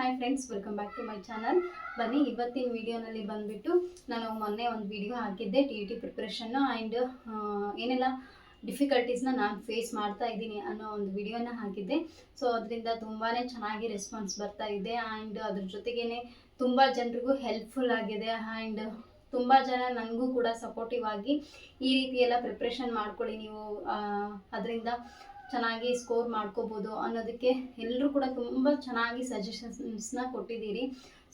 Hi friends welcome back to my channel ಬನ್ನಿ, ಇವತ್ತಿನ ವಿಡಿಯೋನಲ್ಲಿ ಬಂದುಬಿಟ್ಟು ನಾನು ಮೊನ್ನೆ ಒಂದು ವಿಡಿಯೋ ಹಾಕಿದ್ದೆ ಟಿ ಇ ಟಿ ಪ್ರಿಪ್ರೇಷನ್ನು ಆ್ಯಂಡ್ ಏನೆಲ್ಲ ಡಿಫಿಕಲ್ಟೀಸ್ನ ನಾನು ಫೇಸ್ ಮಾಡ್ತಾ ಇದ್ದೀನಿ ಅನ್ನೋ ಒಂದು ವಿಡಿಯೋನ ಹಾಕಿದ್ದೆ. ಸೊ ಅದರಿಂದ ತುಂಬಾ ಚೆನ್ನಾಗಿ ರೆಸ್ಪಾನ್ಸ್ ಬರ್ತಾ ಇದೆ ಆ್ಯಂಡ್ ಅದ್ರ ಜೊತೆಗೇ ತುಂಬ ಜನರಿಗೂ ಹೆಲ್ಪ್ಫುಲ್ ಆಗಿದೆ ಆ್ಯಂಡ್ ತುಂಬ ಜನ ನನಗೂ ಕೂಡ ಸಪೋರ್ಟಿವ್ ಆಗಿ ಈ ರೀತಿ ಎಲ್ಲ ಪ್ರಿಪ್ರೇಷನ್ ಮಾಡ್ಕೊಳ್ಳಿ ನೀವು ಅದರಿಂದ ಚೆನ್ನಾಗಿ ಸ್ಕೋರ್ ಮಾಡ್ಕೋಬೋದು ಅನ್ನೋದಕ್ಕೆ ಎಲ್ಲರೂ ಕೂಡ ತುಂಬ ಚೆನ್ನಾಗಿ ಸಜೆಷನ್ಸ್ನ ಕೊಟ್ಟಿದ್ದೀರಿ.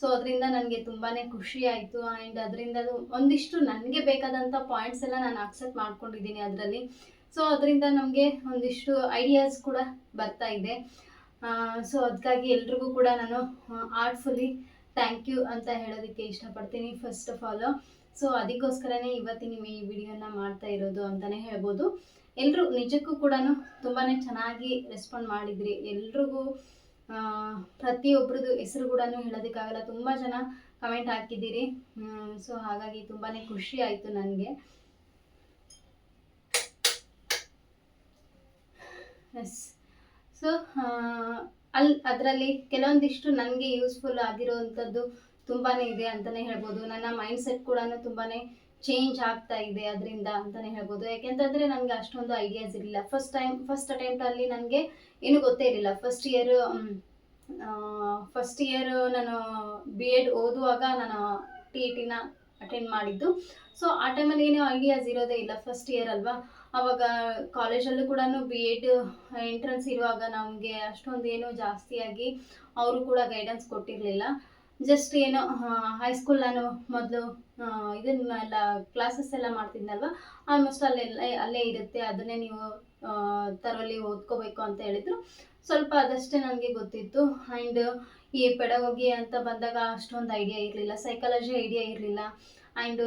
ಸೊ ಅದರಿಂದ ನನಗೆ ತುಂಬಾ ಖುಷಿ ಆಯಿತು ಆ್ಯಂಡ್ ಅದರಿಂದ ಒಂದಿಷ್ಟು ನನಗೆ ಬೇಕಾದಂಥ ಪಾಯಿಂಟ್ಸ್ ಎಲ್ಲ ನಾನು ಅಕ್ಸೆಪ್ಟ್ ಮಾಡ್ಕೊಂಡಿದ್ದೀನಿ ಅದರಲ್ಲಿ. ಸೊ ಅದರಿಂದ ನಮಗೆ ಒಂದಿಷ್ಟು ಐಡಿಯಾಸ್ ಕೂಡ ಬರ್ತಾ ಇದೆ. ಸೊ ಅದಕ್ಕಾಗಿ ಎಲ್ರಿಗೂ ಕೂಡ ನಾನು ಆರ್ಟ್ಫುಲಿ ಥ್ಯಾಂಕ್ ಯು ಅಂತ ಹೇಳೋದಕ್ಕೆ ಇಷ್ಟಪಡ್ತೀನಿ ಫಸ್ಟ್ ಆಫ್ ಆಲ್ ಸೊ ಅದಕ್ಕೋಸ್ಕರನೇ ಇವತ್ತಿನ ಈ ವಿಡಿಯೋನ ಮಾಡ್ತಾ ಇರೋದು ಅಂತಲೇ ಹೇಳ್ಬೋದು. ಎಲ್ಲರೂ ನಿಜಕ್ಕೂ ಕೂಡ ತುಂಬಾ ಚೆನ್ನಾಗಿ ರೆಸ್ಪಾಂಡ್ ಮಾಡಿದ್ರಿ. ಎಲ್ರಿಗೂ ಆ, ಪ್ರತಿಯೊಬ್ರದ್ದು ಹೆಸರು ಕೂಡ ಹೇಳೋದಕ್ಕಾಗಲ್ಲ. ತುಂಬ ಜನ ಕಮೆಂಟ್ ಹಾಕಿದ್ದೀರಿ. ಸೊ ಹಾಗಾಗಿ ತುಂಬಾ ಖುಷಿ ಆಯಿತು ನನಗೆ. ಎಸ್ ಸೊ ಅಲ್ಲಿ ಅದರಲ್ಲಿ ಕೆಲವೊಂದಿಷ್ಟು ನನಗೆ ಯೂಸ್ಫುಲ್ ಆಗಿರೋವಂಥದ್ದು ತುಂಬಾ ಇದೆ ಅಂತಲೇ ಹೇಳ್ಬೋದು. ನನ್ನ ಮೈಂಡ್ ಸೆಟ್ ಕೂಡ ತುಂಬಾ ಚೇಂಜ್ ಆಗ್ತಾ ಇದೆ ಅದರಿಂದ ಅಂತಲೇ ಹೇಳ್ಬೋದು. ಯಾಕೆಂತಂದರೆ ನನಗೆ ಅಷ್ಟೊಂದು ಐಡಿಯಾಸ್ ಇರಲಿಲ್ಲ. ಫಸ್ಟ್ ಟೈಮ್ ಫಸ್ಟ್ ಅಟೆಂಪ್ಟಲ್ಲಿ ನನಗೆ ಏನೂ ಗೊತ್ತೇ ಇರಲಿಲ್ಲ. ಫಸ್ಟ್ ಇಯರ್ ಫಸ್ಟ್ ಇಯರ್ ನಾನು ಬಿ ಎಡ್ ಓದುವಾಗ ನಾನು ಟಿ ಇ ಟಿನ ಅಟೆಂಡ್ ಮಾಡಿದ್ದು. ಸೊ ಆ ಟೈಮಲ್ಲಿ ಏನೋ ಐಡಿಯಾಸ್ ಇರೋದೇ ಇಲ್ಲ ಫಸ್ಟ್ ಇಯರ್ ಅಲ್ವಾ? ಆವಾಗ ಕಾಲೇಜಲ್ಲೂ ಕೂಡ ಬಿ ಎಡ್ ಎಂಟ್ರೆನ್ಸ್ ಇರುವಾಗ ನಮಗೆ ಅಷ್ಟೊಂದು ಏನೂ ಜಾಸ್ತಿಯಾಗಿ ಅವರು ಕೂಡ ಗೈಡೆನ್ಸ್ ಕೊಟ್ಟಿರಲಿಲ್ಲ. ಜಸ್ಟ್ ಏನೋ ಹೈಸ್ಕೂಲ್ ನಾನು ಮೊದಲು ಇದನ್ನೆಲ್ಲ ಕ್ಲಾಸಸ್ ಎಲ್ಲ ಮಾಡ್ತಿದ್ನಲ್ವ? ಆಲ್ಮೋಸ್ಟ್ ಅಲ್ಲೆಲ್ಲ ಅಲ್ಲೇ ಇರುತ್ತೆ. ಅದನ್ನೇ ನೀವು ತರೋಲಿ ಓದ್ಕೋಬೇಕು ಅಂತ ಹೇಳಿದ್ರು. ಸ್ವಲ್ಪ ಅದಷ್ಟೇ ನನಗೆ ಗೊತ್ತಿತ್ತು. ಆ್ಯಂಡ್ ಈ ಪೆಡಗೋಗಿ ಅಂತ ಬಂದಾಗ ಅಷ್ಟೊಂದು ಐಡಿಯಾ ಇರಲಿಲ್ಲ. ಸೈಕಾಲಜಿ ಐಡಿಯಾ ಇರಲಿಲ್ಲ. ಆ್ಯಂಡ್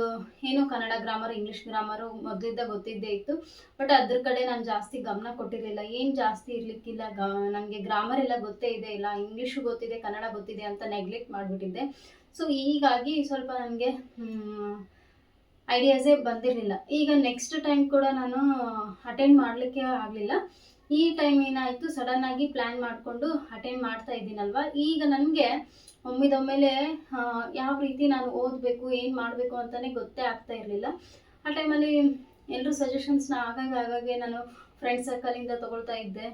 ಏನು ಕನ್ನಡ ಗ್ರಾಮರ್ ಇಂಗ್ಲೀಷ್ ಗ್ರಾಮರು ಮೊದಲಿದ್ದ ಗೊತ್ತಿದ್ದೇ ಇತ್ತು. ಬಟ್ ಅದ್ರ ಕಡೆ ನಾನು ಜಾಸ್ತಿ ಗಮನ ಕೊಟ್ಟಿರಲಿಲ್ಲ. ಏನು ಜಾಸ್ತಿ ಇರಲಿಕ್ಕಿಲ್ಲ ಗ ನನಗೆ ಗ್ರಾಮರ್ ಎಲ್ಲ ಗೊತ್ತೇ ಇದೆ ಇಲ್ಲ ಇಂಗ್ಲೀಷು ಗೊತ್ತಿದೆ, ಕನ್ನಡ ಗೊತ್ತಿದೆ ಅಂತ ನೆಗ್ಲೆಕ್ಟ್ ಮಾಡಿಬಿಟ್ಟಿದ್ದೆ. ಸೊ ಹೀಗಾಗಿ ಸ್ವಲ್ಪ ನನಗೆ ಐಡಿಯಾಸೇ ಬಂದಿರಲಿಲ್ಲ. ಈಗ ನೆಕ್ಸ್ಟ್ ಟೈಮ್ ಕೂಡ ನಾನು ಅಟೆಂಡ್ ಮಾಡಲಿಕ್ಕೆ ಆಗಲಿಲ್ಲ. ಈ ಟೈಮ್ ಏನಾಯಿತು ಸಡನ್ನಾಗಿ ಪ್ಲ್ಯಾನ್ ಮಾಡಿಕೊಂಡು ಅಟೆಂಡ್ ಮಾಡ್ತಾ ಇದ್ದೀನಲ್ವ? ಈಗ ನನಗೆ ಒಮ್ಮಿದೊಮ್ಮೆಲೆ ಯಾವ ರೀತಿ ನಾನು ಓದಬೇಕು, ಏನು ಮಾಡಬೇಕು ಅಂತಲೇ ಗೊತ್ತೇ ಆಗ್ತಾ ಇರಲಿಲ್ಲ. ಆ ಟೈಮಲ್ಲಿ ಎಲ್ಲರೂ ಸಜೆಷನ್ಸ್ನ ಆಗಾಗ ಆಗಾಗೆ ನಾನು ಫ್ರೆಂಡ್ ಸರ್ಕಲಿಂದ ತಗೊಳ್ತಾ ಇದ್ದೆ.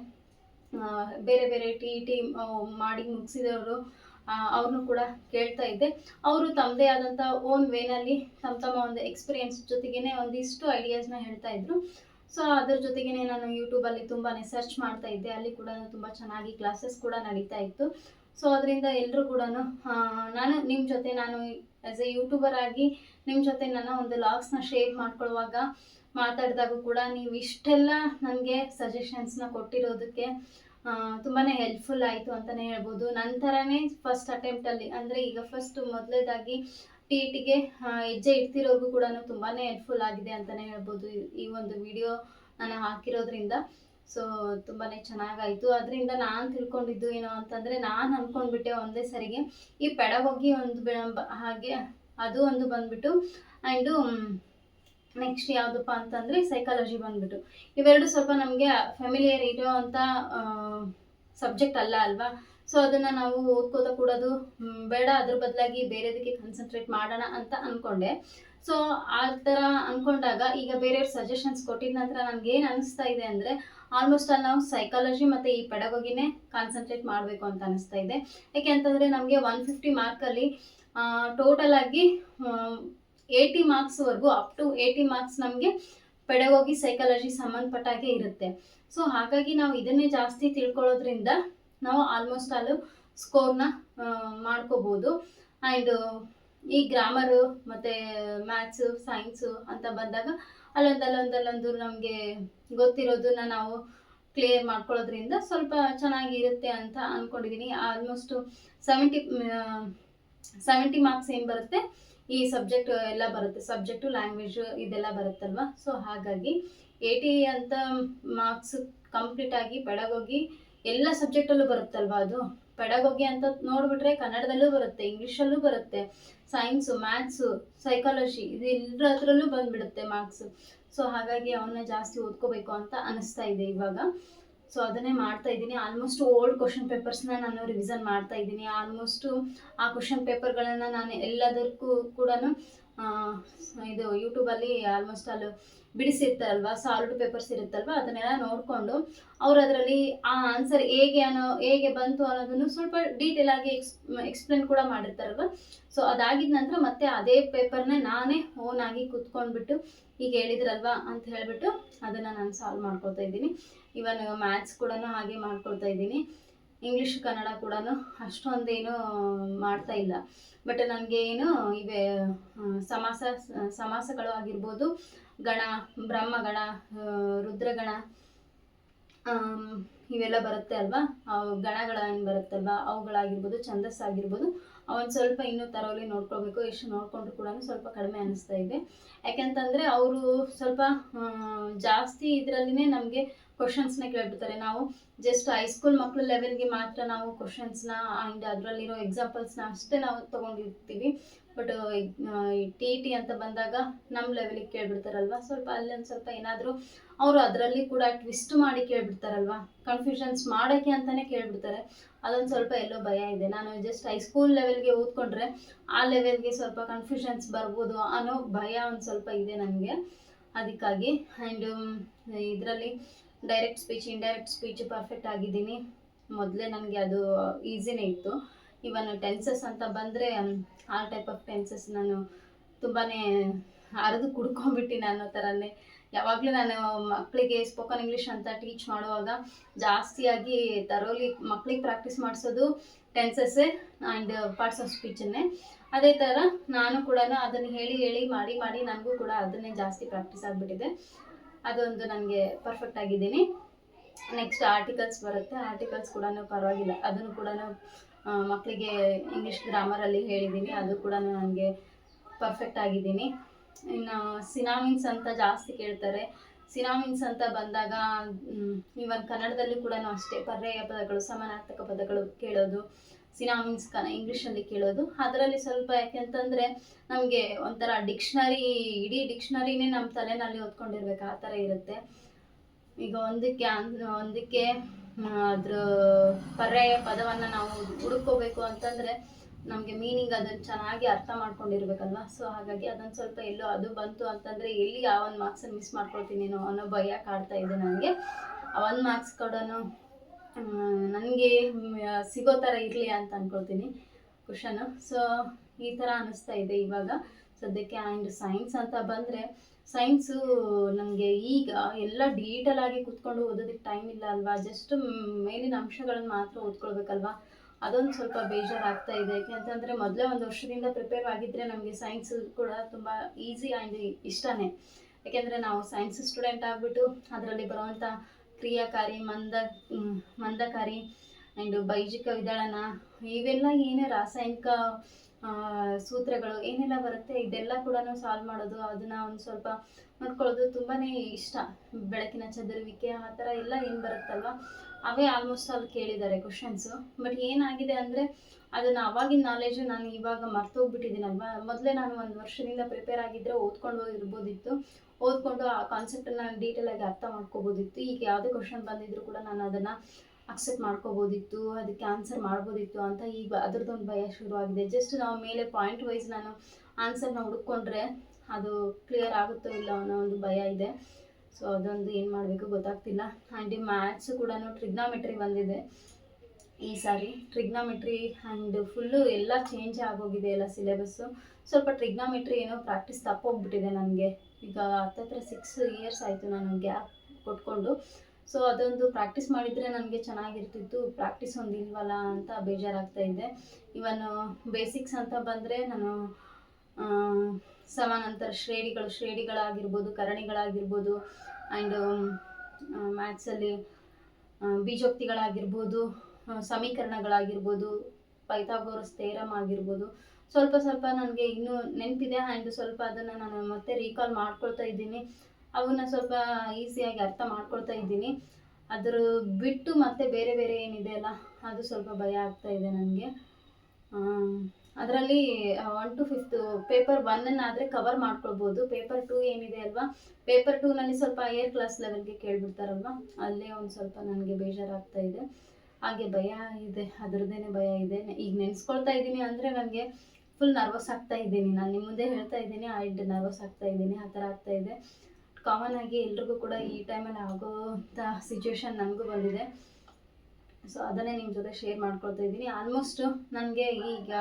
ಬೇರೆ ಬೇರೆ ಟಿ ಟಿ ಮಾಡಿ ಮುಗಿಸಿದವರು ಅವ್ರನ್ನೂ ಕೂಡ ಕೇಳ್ತಾ ಇದ್ದೆ. ಅವರು ತಮ್ಮದೇ ಆದಂಥ ಓನ್ ವೇನಲ್ಲಿ ತಮ್ಮ ತಮ್ಮ ಒಂದು ಎಕ್ಸ್ಪೀರಿಯನ್ಸ್ ಜೊತೆಗೇನೆ ಒಂದಿಷ್ಟು ಐಡಿಯಾಸ್ನ ಹೇಳ್ತಾ ಇದ್ರು. ಸೊ ಅದ್ರ ಜೊತೆಗೇನೆ ನಾನು ಯೂಟ್ಯೂಬಲ್ಲಿ ತುಂಬಾ ಸರ್ಚ್ ಮಾಡ್ತಾ ಇದ್ದೆ. ಅಲ್ಲಿ ಕೂಡ ತುಂಬ ಚೆನ್ನಾಗಿ ಕ್ಲಾಸಸ್ ಕೂಡ ನಡೀತಾ ಇತ್ತು. ಸೊ ಅದರಿಂದ ಎಲ್ಲರೂ ಕೂಡ ನಾನು ನಿಮ್ಮ ಜೊತೆ ನಾನು ಆ್ಯಸ್ ಎ ಯೂಟ್ಯೂಬರ್ ಆಗಿ ನಿಮ್ಮ ಜೊತೆ ನನ್ನ ಒಂದು ಲಾಗ್ಸ್ನ ಶೇರ್ ಮಾಡ್ಕೊಳ್ಳುವಾಗ ಮಾತಾಡಿದಾಗ ಕೂಡ ನೀವು ಇಷ್ಟೆಲ್ಲ ನನಗೆ ಸಜೆಷನ್ಸ್ನ ಕೊಟ್ಟಿರೋದಕ್ಕೆ ತುಂಬಾ ಹೆಲ್ಪ್ಫುಲ್ ಆಯಿತು ಅಂತಲೇ ಹೇಳ್ಬೋದು. ನಂತರನೇ ಫಸ್ಟ್ ಅಟೆಂಪ್ಟಲ್ಲಿ ಅಂದರೆ ಈಗ ಫಸ್ಟ್ ಮೊದಲೇದಾಗಿ ಟಿ ಟಿಗೆ ಹೆಜ್ಜೆ ಇಡ್ತಿರೋದು ಕೂಡ ತುಂಬಾ ಹೆಲ್ಪ್ಫುಲ್ ಆಗಿದೆ ಅಂತಲೇ ಹೇಳ್ಬೋದು ಈ ಒಂದು ವಿಡಿಯೋ ನಾನು ಹಾಕಿರೋದ್ರಿಂದ. ಸೊ ತುಂಬಾ ಚೆನ್ನಾಗಾಯಿತು. ಅದರಿಂದ ನಾನು ತಿಳ್ಕೊಂಡಿದ್ದು ಏನು ಅಂತಂದರೆ ನಾನು ಅಂದ್ಕೊಂಡ್ಬಿಟ್ಟೆ ಒಂದೇ ಸರಿಗೆ. ಈ ಪೆಡಗೋಗಿ ಒಂದು ಹಾಗೆ ಅದು ಒಂದು ಬಂದ್ಬಿಟ್ಟು ಆ್ಯಂಡು ನೆಕ್ಸ್ಟ್ ಯಾವುದಪ್ಪ ಅಂತಂದರೆ ಸೈಕಾಲಜಿ ಬಂದ್ಬಿಟ್ಟು. ಇವೆರಡು ಸ್ವಲ್ಪ ನಮಗೆ ಫ್ಯಾಮಿಲಿಯರ್ ಇರೋ ಅಂಥ ಸಬ್ಜೆಕ್ಟ್ ಅಲ್ಲ ಅಲ್ವಾ? ಸೊ ಅದನ್ನು ನಾವು ಓದ್ಕೋತಾ ಕೂಡೋದು ಬೇಡ. ಅದ್ರ ಬದಲಾಗಿ ಬೇರೆದಕ್ಕೆ ಕಾನ್ಸಂಟ್ರೇಟ್ ಮಾಡೋಣ ಅಂತ ಅಂದ್ಕೊಂಡೆ ಸೊ ಆ ಥರ ಅಂದ್ಕೊಂಡಾಗ ಈಗ ಬೇರೆಯವ್ರ ಸಜೆಷನ್ಸ್ ಕೊಟ್ಟಿದ ನಂತರ ನನಗೆ ಏನು ಅನಿಸ್ತಾ ಇದೆ ಅಂದರೆ ಆಲ್ಮೋಸ್ಟ್ ಅಲ್ಲಿ ನಾವು ಸೈಕಾಲಜಿ ಮತ್ತು ಈ ಪೆಡಗೋಗಿನೇ ಕಾನ್ಸಂಟ್ರೇಟ್ ಮಾಡಬೇಕು ಅಂತ ಅನಿಸ್ತಾ ಇದೆ. ಯಾಕೆ ಅಂತಂದರೆ ನಮಗೆ ಒನ್ ಫಿಫ್ಟಿ ಮಾರ್ಕಲ್ಲಿ ಟೋಟಲ್ ಆಗಿ ಏಯ್ಟಿ ಮಾರ್ಕ್ಸ್ವರೆಗೂ ಅಪ್ ಟು ಏಯ್ಟಿ ಮಾರ್ಕ್ಸ್ ನಮಗೆ ಪೆಡಗೋಗಿ ಸೈಕಾಲಜಿ ಸಂಬಂಧಪಟ್ಟಾಗೆ ಇರುತ್ತೆ. ಸೊ ಹಾಗಾಗಿ ನಾವು ಇದನ್ನೇ ಜಾಸ್ತಿ ತಿಳ್ಕೊಳ್ಳೋದ್ರಿಂದ ನಾವು ಆಲ್ಮೋಸ್ಟ್ ಅಲ್ಲೂ ಸ್ಕೋರ್ನ ಮಾಡ್ಕೋಬೋದು. ಆ್ಯಂಡ್ ಈ ಗ್ರಾಮರು ಮತ್ತು ಮ್ಯಾಥ್ಸ್ ಸೈನ್ಸು ಅಂತ ಬಂದಾಗ ಅಲ್ಲೊಂದು ಅಲ್ಲೊಂದು ಅಲ್ಲೊಂದು ನಮಗೆ ಗೊತ್ತಿರೋದನ್ನ ನಾವು ಕ್ಲಿಯರ್ ಮಾಡ್ಕೊಳ್ಳೋದ್ರಿಂದ ಸ್ವಲ್ಪ ಚೆನ್ನಾಗಿರುತ್ತೆ ಅಂತ ಅಂದ್ಕೊಂಡಿದ್ದೀನಿ ಆಲ್ಮೋಸ್ಟು ಸೆವೆಂಟಿ ಸೆವೆಂಟಿ ಮಾರ್ಕ್ಸ್ ಏನು ಬರುತ್ತೆ? ಈ ಸಬ್ಜೆಕ್ಟ್ ಎಲ್ಲ ಬರುತ್ತೆ. ಸಬ್ಜೆಕ್ಟು ಲ್ಯಾಂಗ್ವೇಜ್ ಇದೆಲ್ಲ ಬರುತ್ತಲ್ವ? ಸೊ ಹಾಗಾಗಿ ಏಯ್ಟಿ ಅಂತ ಮಾರ್ಕ್ಸ್ ಕಂಪ್ಲೀಟ್ ಆಗಿ ಬೆಳಗೋಗಿ ಎಲ್ಲ ಸಬ್ಜೆಕ್ಟಲ್ಲೂ ಬರುತ್ತಲ್ವ ಅದು? ಪೆಡಗೋಗಿ ಅಂತ ನೋಡ್ಬಿಟ್ರೆ ಕನ್ನಡದಲ್ಲೂ ಬರುತ್ತೆ, ಇಂಗ್ಲೀಷಲ್ಲೂ ಬರುತ್ತೆ. ಸೈನ್ಸು ಮ್ಯಾಥ್ಸು ಸೈಕಾಲಜಿ ಇದು ಎಲ್ಲದ್ರಲ್ಲೂ ಬಂದ್ಬಿಡುತ್ತೆ ಮಾರ್ಕ್ಸ್ ಸೊ ಹಾಗಾಗಿ ಅವನ್ನ ಜಾಸ್ತಿ ಓದ್ಕೋಬೇಕು ಅಂತ ಅನಿಸ್ತಾ ಇದೆ ಇವಾಗ. ಸೊ ಅದನ್ನೇ ಮಾಡ್ತಾ ಇದ್ದೀನಿ. ಆಲ್ಮೋಸ್ಟ್ ಓಲ್ಡ್ ಕ್ವಶನ್ ಪೇಪರ್ಸ್ನ ನಾನು ರಿವಿಸನ್ ಮಾಡ್ತಾ ಇದ್ದೀನಿ. ಆಲ್ಮೋಸ್ಟು ಆ ಕ್ವಶನ್ ಪೇಪರ್ಗಳನ್ನು ನಾನು ಎಲ್ಲದಕ್ಕೂ ಕೂಡ ಇದು ಯೂಟ್ಯೂಬಲ್ಲಿ ಆಲ್ಮೋಸ್ಟ್ ಅಲ್ಲಿ ಬಿಡಿಸಿರ್ತಾರಲ್ವ, ಸಾಲ್ಡ್ ಪೇಪರ್ಸ್ ಇರುತ್ತಲ್ವ, ಅದನ್ನೆಲ್ಲ ನೋಡಿಕೊಂಡು ಅವ್ರು ಅದರಲ್ಲಿ ಆ ಆನ್ಸರ್ ಹೇಗೆ ಅನ್ನೋ, ಹೇಗೆ ಬಂತು ಅನ್ನೋದನ್ನು ಸ್ವಲ್ಪ ಡೀಟೇಲ್ ಆಗಿ ಎಕ್ಸ್ ಎಕ್ಸ್ಪ್ಲೇನ್ ಕೂಡ ಮಾಡಿರ್ತಾರಲ್ವ. ಸೊ ಅದಾಗಿದ ನಂತರ ಮತ್ತೆ ಅದೇ ಪೇಪರ್ನ ನಾನೇ ಓನ್ ಆಗಿ ಕುತ್ಕೊಂಡ್ಬಿಟ್ಟು ಈಗ ಹೇಳಿದ್ರಲ್ವಾ ಅಂತ ಹೇಳ್ಬಿಟ್ಟು ಅದನ್ನು ನಾನು ಸಾಲ್ವ್ ಮಾಡ್ಕೊಳ್ತಾ ಇದ್ದೀನಿ. ಇವನ್ ಮ್ಯಾಥ್ಸ್ ಕೂಡ ಹಾಗೆ ಮಾಡ್ಕೊಳ್ತಾ ಇದ್ದೀನಿ. ಇಂಗ್ಲೀಷ್ ಕನ್ನಡ ಕೂಡ ಅಷ್ಟೊಂದೇನು ಮಾಡ್ತಾ ಇಲ್ಲ. ಬಟ್ ನನಗೆ ಏನು ಇವೆ ಸಮಾಸ, ಸಮಾಸಗಳು ಆಗಿರ್ಬೋದು ಗಣ, ಬ್ರಹ್ಮಗಣ ಗಣ ರುದ್ರಗಣ ಗಣ ಇವೆಲ್ಲ ಬರುತ್ತೆ ಅಲ್ವಾ? ಗಣಗಳ ಏನು ಬರುತ್ತಲ್ವಾ ಅವುಗಳಾಗಿರ್ಬೋದು ಛಂದಸ್ ಆಗಿರ್ಬೋದು. ಅವನ್ ಸ್ವಲ್ಪ ಇನ್ನೂ ತರೋಲಿ ನೋಡ್ಕೊಳ್ಬೇಕು. ಎಷ್ಟು ನೋಡ್ಕೊಂಡ್ರು ಕೂಡ ಸ್ವಲ್ಪ ಕಡಿಮೆ ಅನಿಸ್ತಾ ಇದೆ. ಯಾಕೆಂತಂದರೆ ಅವರು ಸ್ವಲ್ಪ ಜಾಸ್ತಿ ಇದರಲ್ಲಿನೇ ನಮಗೆ ಕ್ವಶನ್ಸ್ನ ಕೇಳ್ಬಿಡ್ತಾರೆ. ನಾವು ಜಸ್ಟ್ ಹೈಸ್ಕೂಲ್ ಮಕ್ಕಳ ಲೆವೆಲ್ಗೆ ಮಾತ್ರ ನಾವು ಕ್ವಶನ್ಸ್ನ ಆ್ಯಂಡ್ ಅದರಲ್ಲಿರೋ ಎಕ್ಸಾಂಪಲ್ಸ್ನ ಅಷ್ಟೇ ನಾವು ತೊಗೊಂಡಿರ್ತೀವಿ. ಬಟ್ ಟಿ ಟಿ ಅಂತ ಬಂದಾಗ ನಮ್ಮ ಲೆವೆಲಿಗೆ ಕೇಳಿಬಿಡ್ತಾರಲ್ವ? ಸ್ವಲ್ಪ ಅಲ್ಲೊಂದು ಸ್ವಲ್ಪ ಏನಾದರೂ ಅವರು ಅದರಲ್ಲಿ ಕೂಡ ಟ್ವಿಸ್ಟ್ ಮಾಡಿ ಕೇಳಿಬಿಡ್ತಾರಲ್ವ? ಕನ್ಫ್ಯೂಷನ್ಸ್ ಮಾಡೋಕ್ಕೆ ಅಂತಲೇ ಕೇಳ್ಬಿಡ್ತಾರೆ. ಅದೊಂದು ಸ್ವಲ್ಪ ಎಲ್ಲೋ ಭಯ ಇದೆ. ನಾನು ಜಸ್ಟ್ ಹೈಸ್ಕೂಲ್ ಲೆವೆಲ್ಗೆ ಓದ್ಕೊಂಡ್ರೆ ಆ ಲೆವೆಲ್ಗೆ ಸ್ವಲ್ಪ ಕನ್ಫ್ಯೂಷನ್ಸ್ ಬರ್ಬೋದು ಅನ್ನೋ ಭಯ ಒಂದು ಸ್ವಲ್ಪ ಇದೆ ನನಗೆ ಅದಕ್ಕಾಗಿ ಆ್ಯಂಡ್ ಇದರಲ್ಲಿ direct speech indirect speech perfect ಆಗಿದ್ದೀನಿ. ಮೊದಲೇ ನನಗೆ ಅದು ಈಸಿನೇ ಇತ್ತು. ಇವನ್ ಟೆನ್ಸಸ್ ಅಂತ ಬಂದರೆ ಆ ಟೈಪ್ ಆಫ್ ಟೆನ್ಸಸ್ ನಾನು ತುಂಬಾ ಅರೆದು ಕುಡ್ಕೊಂಡ್ಬಿಟ್ಟಿನಿ ಅನ್ನೋ ಥರನೇ ಯಾವಾಗಲೂ ನಾನು ಮಕ್ಕಳಿಗೆ ಸ್ಪೋಕನ್ ಇಂಗ್ಲೀಷ್ ಅಂತ ಟೀಚ್ ಮಾಡುವಾಗ ಜಾಸ್ತಿಯಾಗಿ ತರೋಲಿ ಮಕ್ಕಳಿಗೆ ಪ್ರಾಕ್ಟೀಸ್ ಮಾಡಿಸೋದು ಟೆನ್ಸಸ್ಸೇ ಆ್ಯಂಡ್ ಪಾರ್ಟ್ಸ್ ಆಫ್ ಸ್ಪೀಚನ್ನೇ ಅದೇ ಥರ ನಾನು ಕೂಡ ಅದನ್ನು ಹೇಳಿ ಹೇಳಿ ಮಾಡಿ ಮಾಡಿ ನನಗೂ ಕೂಡ ಅದನ್ನೇ ಜಾಸ್ತಿ ಪ್ರಾಕ್ಟೀಸ್ ಆಗಿಬಿಟ್ಟಿದೆ. ಅದೊಂದು ನನಗೆ ಪರ್ಫೆಕ್ಟ್ ಆಗಿದ್ದೀನಿ. ನೆಕ್ಸ್ಟ್ ಆರ್ಟಿಕಲ್ಸ್ ಬರುತ್ತೆ. ಆರ್ಟಿಕಲ್ಸ್ ಕೂಡ ಪರವಾಗಿಲ್ಲ. ಅದನ್ನು ಕೂಡ ಮಕ್ಕಳಿಗೆ ಇಂಗ್ಲೀಷ್ ಗ್ರಾಮರಲ್ಲಿ ಹೇಳಿದ್ದೀನಿ. ಅದು ಕೂಡ ನನಗೆ ಪರ್ಫೆಕ್ಟ್ ಆಗಿದ್ದೀನಿ. ಇನ್ನು ಸಿನಾಮಿನ್ಸ್ ಅಂತ ಜಾಸ್ತಿ ಕೇಳ್ತಾರೆ. ಸಿನಾಮಿನ್ಸ್ ಅಂತ ಬಂದಾಗ ಇವನ್ ಕನ್ನಡದಲ್ಲಿ ಕೂಡ ಅಷ್ಟೇ. ಪರ್ಯಾಯ ಪದಗಳು, ಸಮಾನಾರ್ಥಕ ಪದಗಳು ಕೇಳೋದು ಸಿನಾಮಿನ್ಸ್ ಕನ ಇಂಗ್ಲೀಷಲ್ಲಿ ಕೇಳೋದು. ಅದರಲ್ಲಿ ಸ್ವಲ್ಪ ಯಾಕೆಂತಂದರೆ ನಮಗೆ ಒಂಥರ ಡಿಕ್ಷನರಿ ಇಡೀ ಡಿಕ್ಷನರಿನೇ ನಮ್ಮ ತಲೆನಲ್ಲಿ ಓದ್ಕೊಂಡಿರ್ಬೇಕು. ಆ ಥರ ಇರುತ್ತೆ. ಈಗ ಒಂದಕ್ಕೆ ಒಂದಕ್ಕೆ ಅದ್ರ ಪರ್ಯಾಯ ಪದವನ್ನು ನಾವು ಹುಡುಕೋಬೇಕು ಅಂತಂದರೆ ನಮಗೆ ಮೀನಿಂಗ್ ಅದನ್ನು ಚೆನ್ನಾಗಿ ಅರ್ಥ ಮಾಡ್ಕೊಂಡಿರ್ಬೇಕಲ್ವ? ಸೊ ಹಾಗಾಗಿ ಅದೊಂದು ಸ್ವಲ್ಪ ಎಲ್ಲೋ ಅದು ಬಂತು ಅಂತಂದರೆ ಎಲ್ಲಿ ಆ ಒಂದು ಮಾರ್ಕ್ಸನ್ನು ಮಿಸ್ ಮಾಡ್ಕೊಳ್ತೀನಿ ಅನ್ನೋ ಭಯ ಕಾಡ್ತಾ ಇದೆ ನನಗೆ ಆ ಒಂದು ಮಾರ್ಕ್ಸ್ ಕೂಡ ನನಗೆ ಸಿಗೋ ಥರ ಇರಲಿ ಅಂತ ಅಂದ್ಕೊಳ್ತೀನಿ ಕ್ವಶನು ಸೊ ಈ ಥರ ಅನಿಸ್ತಾ ಇದೆ ಇವಾಗ. ಸದ್ಯಕ್ಕೆ ಆ್ಯಂಡ್ ಸೈನ್ಸ್ ಅಂತ ಬಂದರೆ ಸೈನ್ಸು ನಮಗೆ ಈಗ ಎಲ್ಲ ಡಿಜಿಟಲ್ ಆಗಿ ಕೂತ್ಕೊಂಡು ಓದೋದಕ್ಕೆ ಟೈಮ್ ಇಲ್ಲ ಅಲ್ವಾ? ಜಸ್ಟ್ ಮೇಲಿನ ಅಂಶಗಳನ್ನು ಮಾತ್ರ ಓದ್ಕೊಳ್ಬೇಕಲ್ವಾ? ಅದೊಂದು ಸ್ವಲ್ಪ ಬೇಜಾರಾಗ್ತಾ ಇದೆ. ಯಾಕೆಂತಂದರೆ ಮೊದಲೇ ಒಂದು ವರ್ಷದಿಂದ ಪ್ರಿಪೇರ್ ಆಗಿದ್ದರೆ ನಮಗೆ ಸೈನ್ಸ್ ಕೂಡ ತುಂಬ ಈಸಿ ಆ್ಯಂಡ್ ಇಷ್ಟನೇ. ಯಾಕೆಂದರೆ ನಾವು ಸೈನ್ಸ್ ಸ್ಟೂಡೆಂಟ್ ಆಗಿಬಿಟ್ಟು ಅದರಲ್ಲಿ ಬರುವಂಥ ಕ್ರಿಯಾಕಾರಿ, ಮಂದ ಮಂದಕಾರಿ ಆ್ಯಂಡ್ ಬೈಜಿಕ ವಿದಳನ ಇವೆಲ್ಲ ಏನೇ ರಾಸಾಯನಿಕ ಸೂತ್ರಗಳು ಏನೆಲ್ಲ ಬರುತ್ತೆ, ಇದೆಲ್ಲ ಕೂಡ ಸಾಲ್ವ್ ಮಾಡೋದು, ಅದನ್ನ ಒಂದು ಸ್ವಲ್ಪ ನೋಡ್ಕೊಳ್ಳೋದು ತುಂಬಾ ಇಷ್ಟ. ಬೆಳಕಿನ ಚದುರುವಿಕೆ, ಆ ಥರ ಎಲ್ಲ ಏನು ಬರುತ್ತಲ್ವ? ಅವೇ ಆಲ್ಮೋಸ್ಟ್ ಅಲ್ಲಿ ಕೇಳಿದ್ದಾರೆ ಕ್ವಶನ್ಸು ಬಟ್ ಏನಾಗಿದೆ ಅಂದರೆ, ಅದನ್ನು ಅವಾಗಿನ ನಾಲೆಜು ನಾನು ಇವಾಗ ಮರ್ತೋಗ್ಬಿಟ್ಟಿದ್ದೀನಲ್ವಾ? ಮೊದಲೇ ನಾನು ಒಂದು ವರ್ಷದಿಂದ ಪ್ರಿಪೇರ್ ಆಗಿದ್ದರೆ ಓದ್ಕೊಂಡು ಇರ್ಬೋದಿತ್ತು. ಓದ್ಕೊಂಡು ಆ ಕಾನ್ಸೆಪ್ಟನ್ನು ಡೀಟೇಲಾಗಿ ಅರ್ಥ ಮಾಡ್ಕೋಬೋದಿತ್ತು. ಈಗ ಯಾವುದೇ ಕ್ವಶನ್ ಬಂದಿದ್ರು ಕೂಡ ನಾನು ಅದನ್ನು ಅಕ್ಸೆಪ್ಟ್ ಮಾಡ್ಕೋಬೋದಿತ್ತು, ಅದಕ್ಕೆ ಆನ್ಸರ್ ಮಾಡ್ಬೋದಿತ್ತು ಅಂತ ಈಗ ಅದ್ರದ್ದೊಂದು ಭಯ ಶುರುವಾಗಿದೆ. ಜಸ್ಟ್ ನಾವು ಮೇಲೆ ಪಾಯಿಂಟ್ ವೈಸ್ ನಾನು ಆನ್ಸರ್ನ ಹುಡುಕೊಂಡ್ರೆ ಅದು ಕ್ಲಿಯರ್ ಆಗುತ್ತೋ ಇಲ್ಲ ಅನ್ನೋ ಒಂದು ಭಯ ಇದೆ. ಸೊ ಅದೊಂದು ಏನು ಮಾಡಬೇಕು ಗೊತ್ತಾಗ್ತಿಲ್ಲ. ಆ್ಯಂಡ್ ಮ್ಯಾಥ್ಸು ಕೂಡ ಟ್ರಿಗ್ನಾಮೆಟ್ರಿ ಬಂದಿದೆ. ಈ ಸಾರಿ ಟ್ರಿಗ್ನಾಮೆಟ್ರಿ ಆ್ಯಂಡ್ ಫುಲ್ಲು ಎಲ್ಲ ಚೇಂಜ್ ಆಗೋಗಿದೆ ಎಲ್ಲ ಸಿಲೆಬಸ್ಸು ಸ್ವಲ್ಪ ಟ್ರಿಗ್ನಾಮೆಟ್ರಿ ಏನೋ ಪ್ರಾಕ್ಟೀಸ್ ತಪ್ಪೋಗ್ಬಿಟ್ಟಿದೆ ನನಗೆ. ಈಗ ಹತ್ತತ್ರ ಸಿಕ್ಸ್ ಇಯರ್ಸ್ ಆಯಿತು ನಾನು ಗ್ಯಾಪ್ ಕೊಟ್ಕೊಂಡು. ಸೊ ಅದೊಂದು ಪ್ರಾಕ್ಟೀಸ್ ಮಾಡಿದರೆ ನನಗೆ ಚೆನ್ನಾಗಿರ್ತಿತ್ತು. ಪ್ರಾಕ್ಟೀಸ್ ಒಂದು ಅಂತ ಬೇಜಾರಾಗ್ತಾ ಇದೆ ಇವನ್ ಬೇಸಿಕ್ಸ್ ಅಂತ ಬಂದರೆ ನಾನು ಸಮಾನಾಂತರ ಶ್ರೇಣಿಗಳು, ಶ್ರೇಣಿಗಳಾಗಿರ್ಬೋದು, ಕರಣಿಗಳಾಗಿರ್ಬೋದು ಆ್ಯಂಡ್ ಮ್ಯಾಥ್ಸಲ್ಲಿ ಬೀಜೋಕ್ತಿಗಳಾಗಿರ್ಬೋದು ಸಮೀಕರಣಗಳಾಗಿರ್ಬೋದು, ಪೈಥಾಗೋರಸ್ ಥೇರಮ್ ಆಗಿರ್ಬೋದು. ಸ್ವಲ್ಪ ಸ್ವಲ್ಪ ನನಗೆ ಇನ್ನೂ ನೆನಪಿದೆ ಆ್ಯಂಡ್ ಸ್ವಲ್ಪ ಅದನ್ನು ನಾನು ಮತ್ತೆ ರೀಕಾಲ್ ಮಾಡ್ಕೊಳ್ತಾ ಇದ್ದೀನಿ. ಅವನ್ನ ಸ್ವಲ್ಪ ಈಸಿಯಾಗಿ ಅರ್ಥ ಮಾಡ್ಕೊಳ್ತಾ ಇದ್ದೀನಿ. ಅದ್ರ ಬಿಟ್ಟು ಮತ್ತೆ ಬೇರೆ ಬೇರೆ ಏನಿದೆ ಅಲ್ಲ, ಅದು ಸ್ವಲ್ಪ ಭಯ ಆಗ್ತಾ ಇದೆ ನನಗೆ. ಅದರಲ್ಲಿ ಒನ್ ಟು ಫಿಫ್ತ್ ಪೇಪರ್ ಆದರೆ ಕವರ್ ಮಾಡ್ಕೊಳ್ಬೋದು. ಪೇಪರ್ ಟೂ ಏನಿದೆ ಅಲ್ವಾ? ಪೇಪರ್ ಟೂನಲ್ಲಿ ಸ್ವಲ್ಪ ಏರ್ ಕ್ಲಾಸ್ ಲೆವೆಲ್ಗೆ ಕೇಳಿಬಿಡ್ತಾರಲ್ವ? ಅಲ್ಲೇ ಒಂದು ಸ್ವಲ್ಪ ನನಗೆ ಬೇಜಾರಾಗ್ತಾ ಇದೆ. ಹಾಗೆ ಭಯ ಇದೆ, ಅದರದ್ದೇನೆ ಭಯ ಇದೆ. ಈಗ ನೆನೆಸ್ಕೊಳ್ತಾ ಇದ್ದೀನಿ ಅಂದರೆ ನನಗೆ ಫುಲ್ ನರ್ವಸ್ ಆಗ್ತಾ ಇದ್ದೀನಿ. ನಾನು ನಿಮ್ಮ ಮುಂದೆ ಹೇಳ್ತಾ ಇದ್ದೀನಿ ಐಡ್ ನರ್ವಸ್ ಆಗ್ತಾ ಇದ್ದೀನಿ, ಆ ಥರ ಆಗ್ತಾ ಇದೆ. ಕಾಮನ್ ಆಗಿ ಎಲ್ರಿಗೂ ಕೂಡ ಈ ಟೈಮಲ್ಲಿ ಆಗೋಂಥ ಸಿಚುವೇಶನ್ ನನಗೂ ಬಂದಿದೆ. ಸೊ ಅದನ್ನೇ ನಿಮ್ಮ ಜೊತೆ ಶೇರ್ ಮಾಡ್ಕೊಳ್ತಾ ಇದ್ದೀನಿ. ಆಲ್ಮೋಸ್ಟ್ ನನಗೆ ಈಗ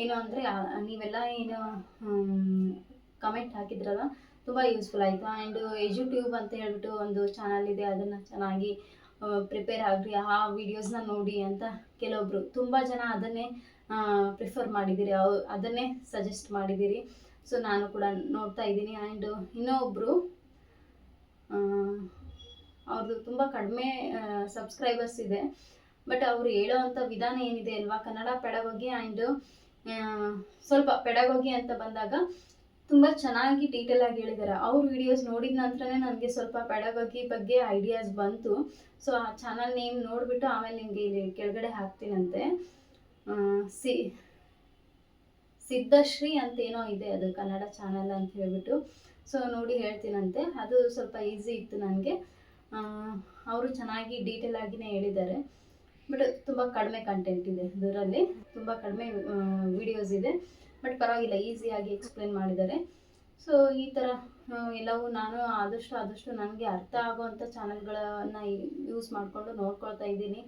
ಏನು ಅಂದರೆ ನೀವೆಲ್ಲ ಏನು ಕಮೆಂಟ್ ಹಾಕಿದ್ರಲ್ಲ, ತುಂಬ ಯೂಸ್ಫುಲ್ ಆಯಿತು. ಆ್ಯಂಡ್ ಎಜುಟ್ಯೂಬ್ ಅಂತ ಹೇಳ್ಬಿಟ್ಟು ಒಂದು ಚಾನಲ್ ಇದೆ, ಅದನ್ನು ಚೆನ್ನಾಗಿ ಪ್ರಿಪೇರ್ ಆಗಿರಿ. ಆ ವಿಡಿಯೋಸ್ನ ನೋಡಿ ಅಂತ ಕೆಲವೊಬ್ರು. ತುಂಬ ಜನ ಅದನ್ನೇ ಪ್ರಿಫರ್ ಮಾಡಿದ್ದೀರಿ ಅವ್ರು ಅದನ್ನೇ ಸಜೆಸ್ಟ್ ಮಾಡಿದ್ದೀರಿ ಸೊ ನಾನು ಕೂಡ ನೋಡ್ತಾ ಇದ್ದೀನಿ. ಆ್ಯಂಡ್ ಇನ್ನೊಬ್ಬರು ಅವ್ರದ್ದು ತುಂಬ ಕಡಿಮೆ ಸಬ್ಸ್ಕ್ರೈಬರ್ಸ್ ಇದೆ. ಬಟ್ ಅವರು ಹೇಳೋವಂಥ ವಿಧಾನ ಏನಿದೆ ಅಲ್ವಾ? ಕನ್ನಡ ಪೆಡಗೋಗಿ ಆ್ಯಂಡ್ ಸ್ವಲ್ಪ ಪೆಡಗೋಗಿ ಅಂತ ಬಂದಾಗ ತುಂಬ ಚೆನ್ನಾಗಿ ಡೀಟೇಲ್ ಆಗಿ ಹೇಳಿದ್ದಾರೆ ಅವ್ರ ವಿಡಿಯೋಸ್ ನೋಡಿದ ನಂತರನೇ ನನಗೆ ಸ್ವಲ್ಪ ಪೆಡಗೋಗಿ ಬಗ್ಗೆ ಐಡಿಯಾಸ್ ಬಂತು. ಸೊ ಆ ಚಾನಲ್ ನೇಮ್ ನೋಡಿಬಿಟ್ಟು ಆಮೇಲೆ ನಿಮಗೆ ಇಲ್ಲಿ ಕೆಳಗಡೆ ಹಾಕ್ತೀನಂತೆ. ಸಿ, ಸಿದ್ಧಶ್ರೀ ಅಂತ ಏನೋ ಇದೆ ಅದು ಕನ್ನಡ ಚಾನಲ್ ಅಂತ ಹೇಳ್ಬಿಟ್ಟು. ಸೊ ನೋಡಿ ಹೇಳ್ತೀನಂತೆ. ಅದು ಸ್ವಲ್ಪ ಈಸಿ ಇತ್ತು ನನಗೆ. ಅವರು ಚೆನ್ನಾಗಿ ಡೀಟೇಲ್ ಆಗಿನೇ ಹೇಳಿದ್ದಾರೆ. ಬಟ್ ತುಂಬ ಕಡಿಮೆ ಕಂಟೆಂಟ್ ಇದೆ ಇದರಲ್ಲಿ. ತುಂಬ ಕಡಿಮೆ ವಿಡಿಯೋಸ್ ಇದೆ. ಬಟ್ ಪರವಾಗಿಲ್ಲ ಈಸಿಯಾಗಿ ಎಕ್ಸ್ಪ್ಲೇನ್ ಮಾಡಿದ್ದಾರೆ. ಸೊ ಈ ಥರ ಎಲ್ಲವೂ ನಾನು ಆದಷ್ಟು ಆದಷ್ಟು ನನಗೆ ಅರ್ಥ ಆಗುವಂಥ ಚಾನಲ್ಗಳನ್ನು ಯೂಸ್ ಮಾಡಿಕೊಂಡು ನೋಡ್ಕೊಳ್ತಾ ಇದ್ದೀನಿ.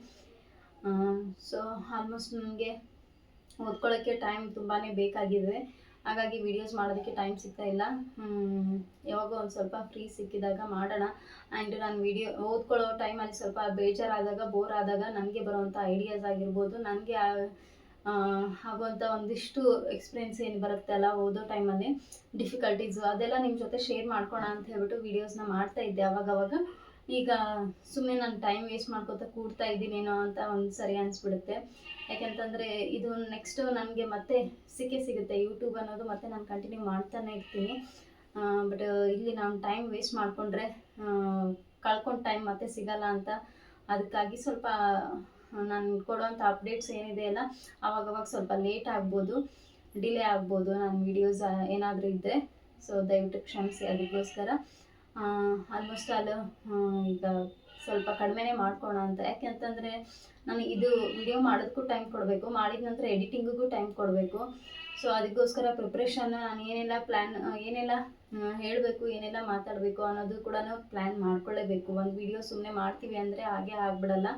ಸೊ ಆಲ್ಮೋಸ್ಟ್ ನನಗೆ ಓದ್ಕೊಳ್ಳೋಕ್ಕೆ ಟೈಮ್ ತುಂಬಾ ಬೇಕಾಗಿದೆ. ಹಾಗಾಗಿ ವಿಡಿಯೋಸ್ ಮಾಡೋದಕ್ಕೆ ಟೈಮ್ ಸಿಗ್ತಾ ಇಲ್ಲ. ಯಾವಾಗ ಒಂದು ಸ್ವಲ್ಪ ಫ್ರೀ ಸಿಕ್ಕಿದಾಗ ಮಾಡೋಣ. ಆ್ಯಂಡ್ ನಾನು ವಿಡಿಯೋ ಓದ್ಕೊಳ್ಳೋ ಟೈಮಲ್ಲಿ ಸ್ವಲ್ಪ ಬೇಜಾರಾದಾಗ ಬೋರ್ ಆದಾಗ ನನಗೆ ಬರುವಂಥ ಐಡಿಯಾಸ್ ಆಗಿರ್ಬೋದು. ನನಗೆ ಆಗುವಂಥ ಒಂದಿಷ್ಟು ಎಕ್ಸ್ಪೀರಿಯನ್ಸ್ ಏನು ಬರುತ್ತೆ ಅಲ್ಲ, ಓದೋ ಟೈಮಲ್ಲಿ ಡಿಫಿಕಲ್ಟೀಸು ಅದೆಲ್ಲ ನಿಮ್ಮ ಜೊತೆ ಶೇರ್ ಮಾಡ್ಕೋಣ ಅಂತ ಹೇಳ್ಬಿಟ್ಟು ವೀಡಿಯೋಸ್ನ ಮಾಡ್ತಾ ಇದ್ದೆ ಅವಾಗವಾಗ. ಈಗ ಸುಮ್ಮನೆ ನಾನು ಟೈಮ್ ವೇಸ್ಟ್ ಮಾಡ್ಕೊತಾ ಕೂಡ್ತಾ ಇದ್ದೀನೇನೋ ಅಂತ ಒಂದು ಸರಿ ಅನಿಸ್ಬಿಡುತ್ತೆ. ಯಾಕೆಂತಂದರೆ ಇದು ನೆಕ್ಸ್ಟು ನನಗೆ ಮತ್ತೆ ಸಿಕ್ಕೆ ಸಿಗುತ್ತೆ ಯೂಟ್ಯೂಬ್ ಅನ್ನೋದು ಮತ್ತೆ ನಾನು ಕಂಟಿನ್ಯೂ ಮಾಡ್ತಾನೆ ಇರ್ತೀನಿ. ಬಟ್ ಇಲ್ಲಿ ನಾನು ಟೈಮ್ ವೇಸ್ಟ್ ಮಾಡಿಕೊಂಡ್ರೆ ಕಳ್ಕೊಂಡು ಟೈಮ್ ಮತ್ತೆ ಸಿಗಲ್ಲ ಅಂತ. ಅದಕ್ಕಾಗಿ ಸ್ವಲ್ಪ, ನಾನು ಕೊಡುವಂಥ ಅಪ್ಡೇಟ್ಸ್ ಏನಿದೆ ಅಲ್ಲ ಅವಾಗವಾಗ ಸ್ವಲ್ಪ ಲೇಟ್ ಆಗ್ಬೋದು ಡಿಲೇ ಆಗ್ಬೋದು ನನ್ನ ವೀಡಿಯೋಸ್ ಏನಾದರೂ ಇದ್ದರೆ ಸೊ ದಯವಿಟ್ಟು ಕ್ಷಮಿಸಿ ಅದಕ್ಕೋಸ್ಕರ ಆಲ್ಮೋಸ್ಟ್ ಆಲ್ ಈಗ ಸ್ವಲ್ಪ ಕಡಿಮೆನೇ ಮಾಡ್ಕೋಣ ಅಂತ. ಯಾಕೆಂತಂದರೆ ನಾನು ಇದು ವಿಡಿಯೋ ಮಾಡೋದಕ್ಕೂ ಟೈಮ್ ಕೊಡಬೇಕು, ಮಾಡಿದ ನಂತರ ಎಡಿಟಿಂಗಿಗೂ ಟೈಮ್ ಕೊಡಬೇಕು. ಸೊ ಅದಕ್ಕೋಸ್ಕರ ಪ್ರಿಪ್ರೇಷನ್ ನಾನು ಏನೆಲ್ಲ ಪ್ಲ್ಯಾನ್ ಏನೆಲ್ಲ ಹೇಳಬೇಕು, ಏನೆಲ್ಲ ಮಾತಾಡಬೇಕು ಅನ್ನೋದು ಕೂಡ ಪ್ಲ್ಯಾನ್ ಮಾಡ್ಕೊಳ್ಳೇಬೇಕು ಒಂದು ವಿಡಿಯೋ ಸುಮ್ಮನೆ ಮಾಡ್ತೀವಿ ಅಂದರೆ ಹಾಗೆ ಆಗ್ಬಿಡಲ್ಲ.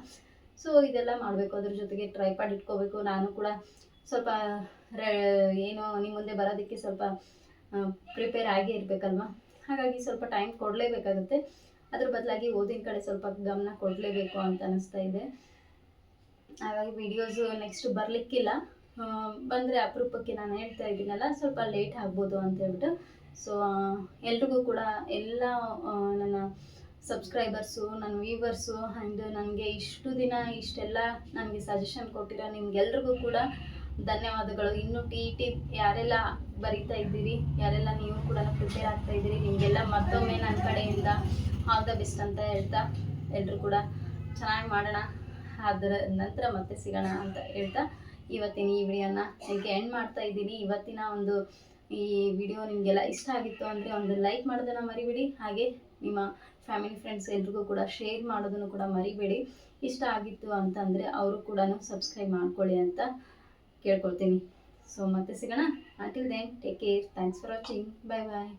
ಸೊ ಇದೆಲ್ಲ ಮಾಡಬೇಕು. ಅದ್ರ ಜೊತೆಗೆ ಟ್ರೈಪಾಡ್ ಇಟ್ಕೋಬೇಕು. ನಾನು ಕೂಡ ಸ್ವಲ್ಪ ಏನು ನಿಮ್ಮ ಮುಂದೆ ಬರೋದಕ್ಕೆ ಸ್ವಲ್ಪ ಪ್ರಿಪೇರ್ ಆಗೇ ಇರಬೇಕಲ್ವ? ಹಾಗಾಗಿ ಸ್ವಲ್ಪ ಟೈಮ್ ಕೊಡಲೇಬೇಕಾಗುತ್ತೆ. ಅದ್ರ ಬದಲಾಗಿ ಓದಿನ ಕಡೆ ಸ್ವಲ್ಪ ಗಮನ ಕೊಡಲೇಬೇಕು ಅಂತ ಅನಿಸ್ತಾ ಇದೆ. ಹಾಗಾಗಿ ವಿಡಿಯೋಸು ನೆಕ್ಸ್ಟ್ ಬರಲಿಕ್ಕಿಲ್ಲ. ಬಂದರೆ ಅಪರೂಪಕ್ಕೆ ನಾನು ಹೇಳ್ತಾ ಇದ್ದೀನಲ್ಲ, ಸ್ವಲ್ಪ ಲೇಟ್ ಆಗ್ಬೋದು ಅಂತ ಹೇಳ್ಬಿಟ್ಟು. ಸೊ ಎಲ್ರಿಗೂ ಕೂಡ ಎಲ್ಲ ನನ್ನ ಸಬ್ಸ್ಕ್ರೈಬರ್ಸು ನನ್ನ ವ್ಯೂವರ್ಸು ಆ್ಯಂಡ್ ನನಗೆ ಇಷ್ಟು ದಿನ ಇಷ್ಟೆಲ್ಲ ನನಗೆ ಸಜೆಷನ್ ಕೊಟ್ಟಿರೋ ನಿಮ್ಗೆಲ್ರಿಗೂ ಕೂಡ ಧನ್ಯವಾದಗಳು. ಇನ್ನು ಟಿ ಟಿ ಯಾರೆಲ್ಲ ಬರಿತಾ ಇದ್ದೀರಿ. ಯಾರೆಲ್ಲ ನೀವು ಕೂಡ ಪ್ರಿಪೇರ್ ಆಗ್ತಾ ಇದ್ದೀರಿ, ನಿಮಗೆಲ್ಲ ಮತ್ತೊಮ್ಮೆ ನನ್ನ ಕಡೆಯಿಂದ ಆಲ್ ದ ಬೆಸ್ಟ್ ಅಂತ ಹೇಳ್ತಾ ಎಲ್ಲರೂ ಕೂಡ ಚೆನ್ನಾಗಿ ಮಾಡೋಣ. ಅದರ ನಂತರ ಮತ್ತೆ ಸಿಗೋಣ ಅಂತ ಹೇಳ್ತಾ ಇವತ್ತಿನ ಈ ವಿಡಿಯೋನ ಇದಕ್ಕೆ ಎಂಡ್ ಮಾಡ್ತಾ ಇದ್ದೀನಿ. ಇವತ್ತಿನ ಒಂದು ಈ ವಿಡಿಯೋ ನಿಮಗೆಲ್ಲ ಇಷ್ಟ ಆಗಿತ್ತು ಅಂದರೆ ಒಂದು ಲೈಕ್ ಮಾಡೋದನ್ನು ಮರಿಬೇಡಿ. ಹಾಗೆ ನಿಮ್ಮ ಫ್ಯಾಮಿಲಿ ಫ್ರೆಂಡ್ಸ್ ಎಲ್ರಿಗೂ ಕೂಡ ಶೇರ್ ಮಾಡೋದನ್ನು ಕೂಡ ಮರಿಬೇಡಿ. ಇಷ್ಟ ಆಗಿತ್ತು ಅಂತಂದರೆ ಅವರು ಕೂಡ ಸಬ್ಸ್ಕ್ರೈಬ್ ಮಾಡ್ಕೊಳ್ಳಿ ಅಂತ ಕೇಳ್ಕೊಳ್ತೀನಿ. ಸೊ ಮತ್ತೆ ಸಿಗೋಣ. Until then take care thanks for watching bye bye